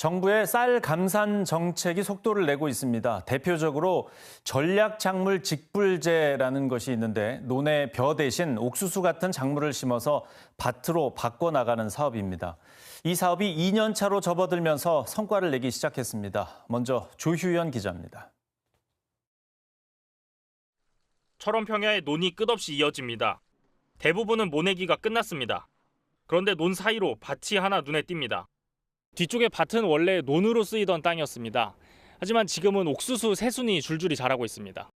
정부의 쌀 감산 정책이 속도를 내고 있습니다. 대표적으로 전략 작물 직불제라는 것이 있는데 논에 벼 대신 옥수수 같은 작물을 심어서 밭으로 바꿔 나가는 사업입니다. 이 사업이 2년 차로 접어들면서 성과를 내기 시작했습니다. 먼저 조휴연 기자입니다. 철원평야의 논이 끝없이 이어집니다. 대부분은 모내기가 끝났습니다. 그런데 논 사이로 밭이 하나 눈에 띕니다. 뒤쪽의 밭은 원래 논으로 쓰이던 땅이었습니다. 하지만 지금은 옥수수 새순이 줄줄이 자라고 있습니다.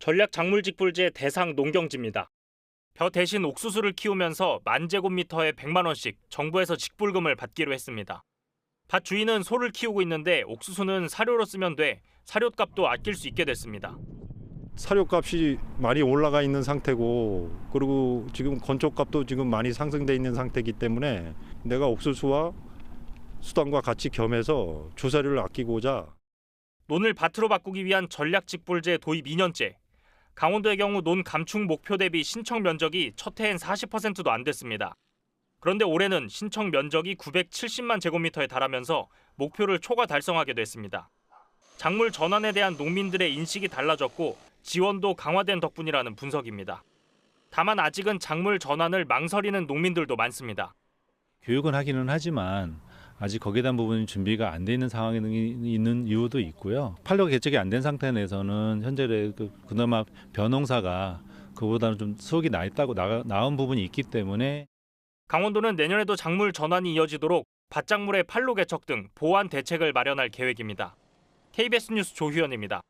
전략 작물직불제 대상 농경지입니다. 벼 대신 옥수수를 키우면서 만 제곱미터에 100만 원씩 정부에서 직불금을 받기로 했습니다. 밭 주인은 소를 키우고 있는데 옥수수는 사료로 쓰면 돼 사료값도 아낄 수 있게 됐습니다. 사료값이 많이 올라가 있는 상태고 그리고 지금 건초값도 지금 많이 상승돼 있는 상태이기 때문에 내가 옥수수와 수당과 같이 겸해서 주사료를 아끼고자 논을 밭으로 바꾸기 위한 전략 직불제 도입 2년째. 강원도의 경우 논 감축 목표 대비 신청 면적이 첫 해엔 40%도 안 됐습니다. 그런데 올해는 신청 면적이 970만 제곱미터에 달하면서 목표를 초과 달성하게 됐습니다. 작물 전환에 대한 농민들의 인식이 달라졌고 지원도 강화된 덕분이라는 분석입니다. 다만 아직은 작물 전환을 망설이는 농민들도 많습니다. 교육은 하기는 하지만 아직 거기에 대한 부분이 준비가 안 돼 있는 상황에 있는 이유도 있고요. 판로 개척이 안 된 상태 내에서는 현재 그 그나마 벼농사가 그보다는 좀 수확이 나 있다고 나, 나은 부분이 있기 때문에 강원도는 내년에도 작물 전환이 이어지도록 밭작물의 판로 개척 등 보완 대책을 마련할 계획입니다. KBS 뉴스 조휴연입니다.